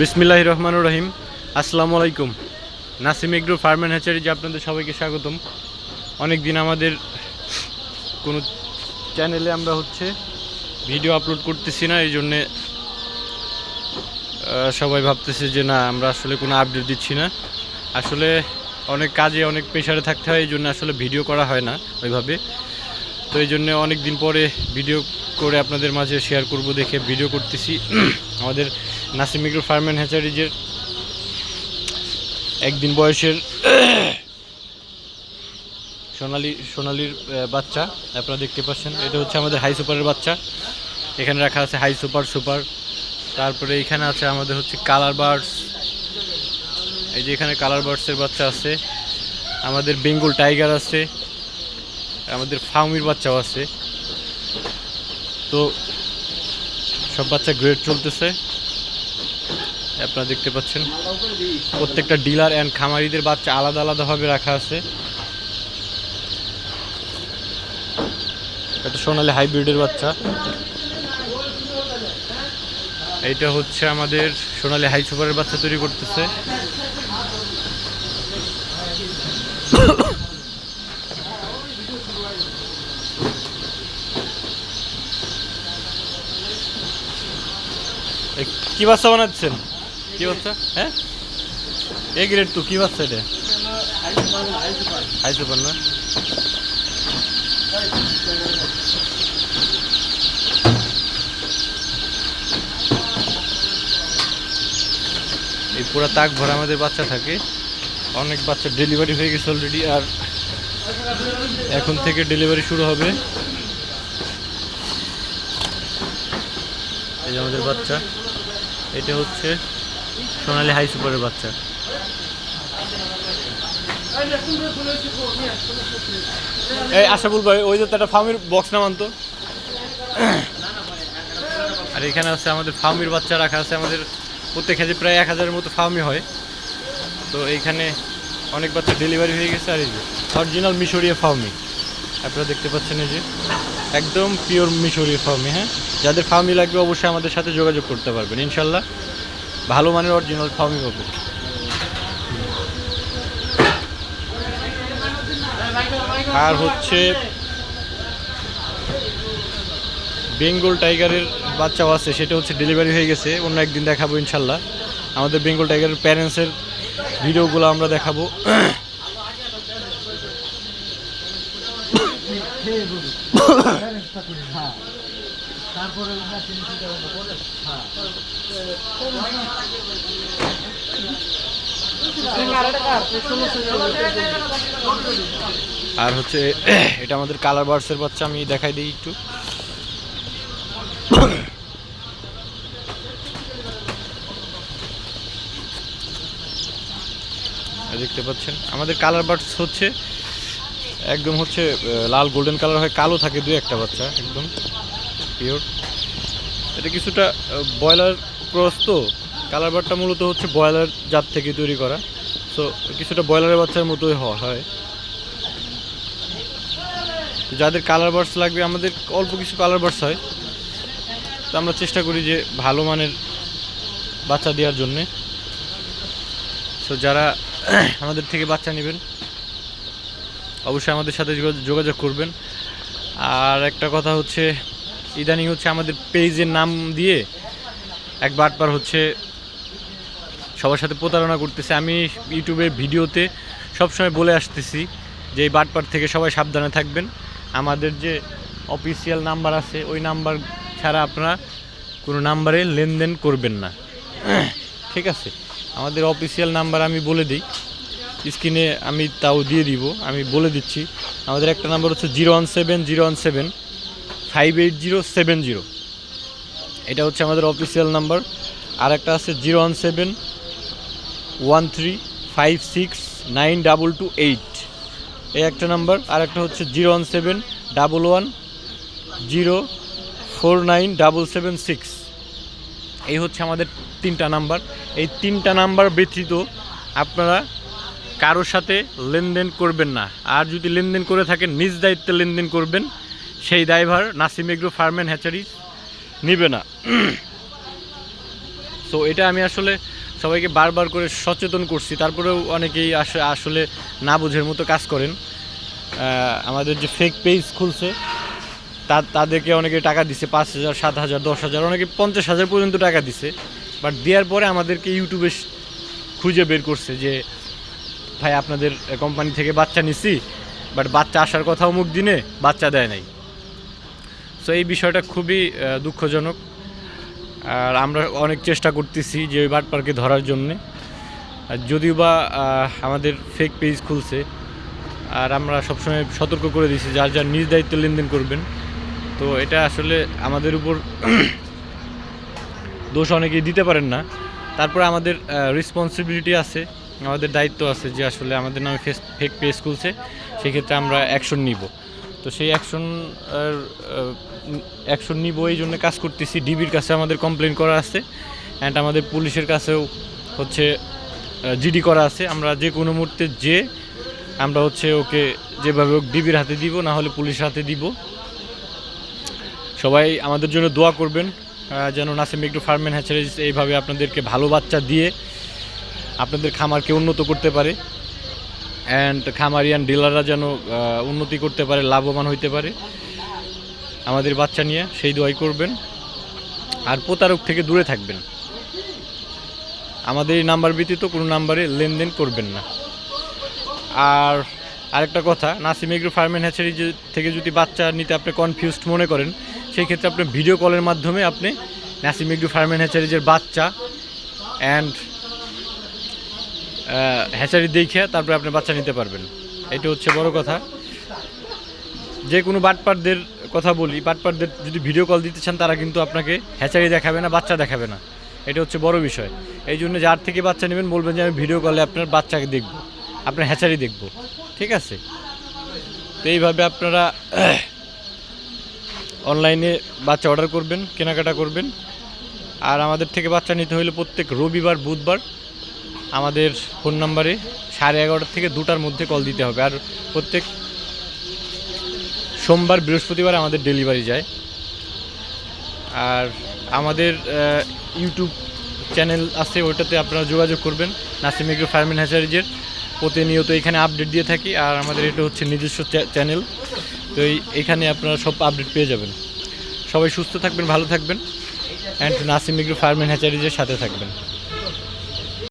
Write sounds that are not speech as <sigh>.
বিসমিল্লাহ রহমানুর রহিম। আসসালামু আলাইকুম। Nasim agro farm and hatchery যে আপনাদের সবাইকে স্বাগতম। অনেক দিন আমাদের কোনো চ্যানেলে আমরা হচ্ছে ভিডিও আপলোড করতেছি না, এই জন্যে সবাই ভাবতেছে যে না, আমরা আসলে কোনো আপডেট দিচ্ছি না। আসলে অনেক কাজে অনেক প্রেশারে থাকতে হয়, এই জন্য আসলে ভিডিও করা হয় না ওইভাবে। তো এই জন্য অনেক দিন পরে ভিডিও করে আপনাদের মাঝে শেয়ার করব, দেখে ভিডিও করতেছি। <clears throat> আমাদের নাসিম মিগ্রো ফার্ম অ্যান্ড হ্যাচারিজের একদিন বয়সের <clears throat> সোনালি, সোনালির বাচ্চা, আপনারা দেখতে পাচ্ছেন। এটা হচ্ছে আমাদের হাই সুপারের বাচ্চা। এখানে রাখা আছে হাই সুপার সুপার তারপরে এখানে আছে আমাদের হচ্ছে কালার বার্ডস এই যে এখানে কালার বার্ডসের বাচ্চা আছে। আমাদের বেঙ্গল টাইগার আছে। আমাদের ফাউমির বাচ্চাও আছে। তো সব বাচ্চা গ্রেড চলতেছে। আপনারা দেখতে পাচ্ছেন, প্রত্যেকটা ডিলার অ্যান্ড খামারিদের বাচ্চা আলাদা আলাদাভাবে রাখা আছে। এটা সোনালি হাইব্রিডের বাচ্চা। এইটা হচ্ছে আমাদের সোনালি হাই সুপারের বাচ্চা তৈরি করতেছে। কি বাচ্চা বানাচ্ছেন? কি বাচ্চা? হ্যাঁ? এ গ্রেড তো কি বাচ্চা এটা? হাই সুপার না? এই পুরো তাক ভরা আমাদের বাচ্চা থাকে। অনেক বাচ্চা ডেলিভারি হয়ে গেছে অলরেডি আর এখন থেকে ডেলিভারি শুরু হবে। এই যে আমাদের বাচ্চা। এটা হচ্ছে সোনালি হাই সুপারের বাচ্চা। এই আশাফুল ভাই ওই যে একটা ফার্মের বক্স নামান তো আর এখানে আছে আমাদের ফার্মির বাচ্চা রাখা আছে আমাদের প্রত্যেক হাজার প্রায় এক হাজারের মতো ফার্মি হয়। তো এইখানে অনেক বাচ্চা ডেলিভারি হয়ে গেছে আর এই যে অরিজিনাল মিশরীয় ফার্মি আপনারা দেখতে পাচ্ছেন এই যে। একদম পিওর মিশরীয় ফার্মি হ্যাঁ? যাদের ফার্মি লাগবে অবশ্যই আমাদের সাথে যোগাযোগ করতে পারবেন, ইনশাল্লাহ। ভালো মানের অরিজিনাল ফার্মি পাবো। আর হচ্ছে বেঙ্গল টাইগারের বাচ্চাও আছে, সেটা হচ্ছে ডেলিভারি হয়ে গেছে, অন্য একদিন দেখাবো ইনশাল্লাহ। আমাদের বেঙ্গল টাইগারের প্যারেন্টসের ভিডিওগুলো আমরা দেখাবো। তারপরে আর হচ্ছে, এটা আমাদের কালার বার্ডসের বাচ্চা, আমি দেখাই দিই একটু। দেখতে পাচ্ছেন, আমাদের কালার বার্ডস হচ্ছে একদম হচ্ছে লাল গোল্ডেন কালার হয়, কালো থাকে দুই একটা বাচ্চা, একদম পিওর এটা কিছুটা ব্রয়লার ক্রস তো কালার বার্ডটা মূলত হচ্ছে ব্রয়লার জাত থেকে তৈরি করা। সো কিছুটা ব্রয়লারের বাচ্চার মতোই হয়। যাদের কালার বার্ডস লাগবে, আমাদের অল্প কিছু কালার বার্ডস হয়। তো আমরা চেষ্টা করি যে ভালো মানের বাচ্চা দেওয়ার জন্যে। সো যারা <coughs> আমাদের থেকে বাচ্চা নেবেন অবশ্যই আমাদের সাথে যোগা- যোগাযোগ করবেন। আর একটা কথা হচ্ছে, ইদানিং হচ্ছে আমাদের পেজের নাম দিয়ে এক বাটবার হচ্ছে সবার সাথে প্রতারণা করতেছে। আমি ইউটিউবের ভিডিওতে সবসময় বলে আসতেছি যে এই বাটপার থেকে সবাই সাবধানে থাকবেন। আমাদের যে অফিসিয়াল নাম্বার আছে, ওই নাম্বার ছাড়া আপনারা কোনো নাম্বারে লেনদেন করবেন না। ঠিক আছে? আমাদের অফিসিয়াল নাম্বার আমি বলে দিই। স্ক্রিনে আমি তাও দিয়ে দিব, আমি বলে দিচ্ছি। আমাদের একটা নাম্বার হচ্ছে zero one seven, zero one seven, five eight zero, seven zero. এটা হচ্ছে আমাদের অফিসিয়াল নাম্বার। আর একটা আছে zero one seven, one three, five six, nine double two eight. এই একটা নাম্বার। আর একটা হচ্ছে zero one seven, double one, zero, four nine, double seven six. এই হচ্ছে আমাদের তিনটা নাম্বার। এই তিনটা নাম্বার ব্যতীত আপনারা কারোর সাথে লেনদেন করবেন না। আর যদি লেনদেন করে থাকেন, নিজ দায়িত্বে লেনদেন করবেন, সেই দায়ভার Nasim agro farm and hatcheries নিবে না। <clears throat> সো এটা আমি আসলে সবাইকে বারবার করে সচেতন করছি। তারপরেও অনেকেই আস- আসলে না বুঝের মতো কাজ করেন। আমাদের যে ফেক পেজ খুলছে, তা, তাদেরকে অনেকে টাকা দিছে, পাঁচ হাজার, সাত হাজার, দশ হাজার, অনেকে পঞ্চাশ হাজার পর্যন্ত টাকা দিছে। বাট দেওয়ার পরে আমাদেরকে ইউটিউবে খুঁজে বের করছে যে ভাই, আপনাদের কোম্পানি থেকে বাচ্চা নিছি বাট বাচ্চা আসার কথা অমুক দিনে, বাচ্চা দেয় নাই। সো এই বিষয়টা খুবই দুঃখজনক। আর আমরা অনেক চেষ্টা করতেছি যে ওই বাটপারকে ধরার জন্যে। যদিও বা আমাদের ফেক পেজ খুলছে, আর আমরা সবসময় সতর্ক করে দিয়েছি, যার যার নিজ দায়িত্ব লেনদেন করবেন। তো এটা আসলে আমাদের উপর <clears throat> দোষ অনেকেই দিতে পারেন না। তারপরে আমাদের রেসপন্সিবিলিটি আছে। আমাদের দায়িত্ব আছে যে আসলে আমাদের নামে ফেস ফেক পেজ খুলছে, সেক্ষেত্রে আমরা অ্যাকশন নিব। তো সেই অ্যাকশন অ্যাকশন নিব এই জন্য কাজ করতেছি। ডিবির কাছে আমাদের কমপ্লেন করা আছে অ্যান্ড আমাদের পুলিশের কাছেও হচ্ছে জিডি করা আছে। আমরা যে কোনো মুহূর্তে যে, আমরা হচ্ছে ওকে যেভাবে হোক ডিবির হাতে দিব, না হলে পুলিশের হাতে দিব। সবাই আমাদের জন্য দোয়া করবেন যেন নাসিম একটু ফার্ম অ্যান্ড হ্যাচারিজ এইভাবে আপনাদেরকে ভালো বাচ্চা দিয়ে আপনাদের খামারকে উন্নত করতে পারে। অ্যান্ড খামারিয়ান ডিলাররা যেন উন্নতি করতে পারে, লাভবান হইতে পারে। আমাদের বাচ্চা নিয়ে সেই দোয়াই করবেন। আর প্রতারক থেকে দূরে থাকবেন। আমাদের এই নাম্বার ব্যতীত কোনো নাম্বারে লেনদেন করবেন না। আর আরেকটা কথা, Nasim agro farm and hatchery থেকে যদি বাচ্চা নিতে আপনি কনফিউজড মনে করেন, সেই ক্ষেত্রে আপনি ভিডিও কলের মাধ্যমে আপনি নাসিম এগ্রো ফার্ম অ্যান্ড হ্যাচারিজের বাচ্চা অ্যান্ড হ্যাচারি দেখে তারপরে আপনি বাচ্চা নিতে পারবেন। এটা হচ্ছে বড় কথা। যে কোনো বাটপারদের কথা বলি, বাটপারদের যদি ভিডিও কল দিতে চান, তারা কিন্তু আপনাকে হ্যাচারি দেখাবে না, বাচ্চা দেখাবে না। এটা হচ্ছে বড় বিষয়। এই জন্য যার থেকে বাচ্চা নেবেন, বলবেন যে আমি ভিডিও কলে আপনার বাচ্চাকে দেখব, আপনার হ্যাচারি দেখব। ঠিক আছে? তো এইভাবে আপনারা <clears throat> অনলাইনে বাচ্চা অর্ডার করবেন, কেনাকাটা করবেন। আর আমাদের থেকে বাচ্চা নিতে হলে প্রত্যেক রবিবার, বুধবার আমাদের ফোন নাম্বারে সাড়ে এগারোটা থেকে দুটার মধ্যে কল দিতে হবে। আর প্রত্যেক সোমবার বৃহস্পতিবার আমাদের ডেলিভারি যায়। আর আমাদের ইউটিউব চ্যানেল আছে, ওইটাতে আপনারা যোগাযোগ করবেন। নাসিম এগ্রো ফার্মিন হ্যাচারিজের প্রতিনিয়ত এখানে আপডেট দিয়ে থাকি। আর আমাদের এটা হচ্ছে নিজস্ব চ্যানেল তো এখানে আপনারা সব আপডেট পেয়ে যাবেন। সবাই সুস্থ থাকবেন, ভালো থাকবেন। And Nasim agro farm and হ্যাচারিজের সাথে থাকবেন।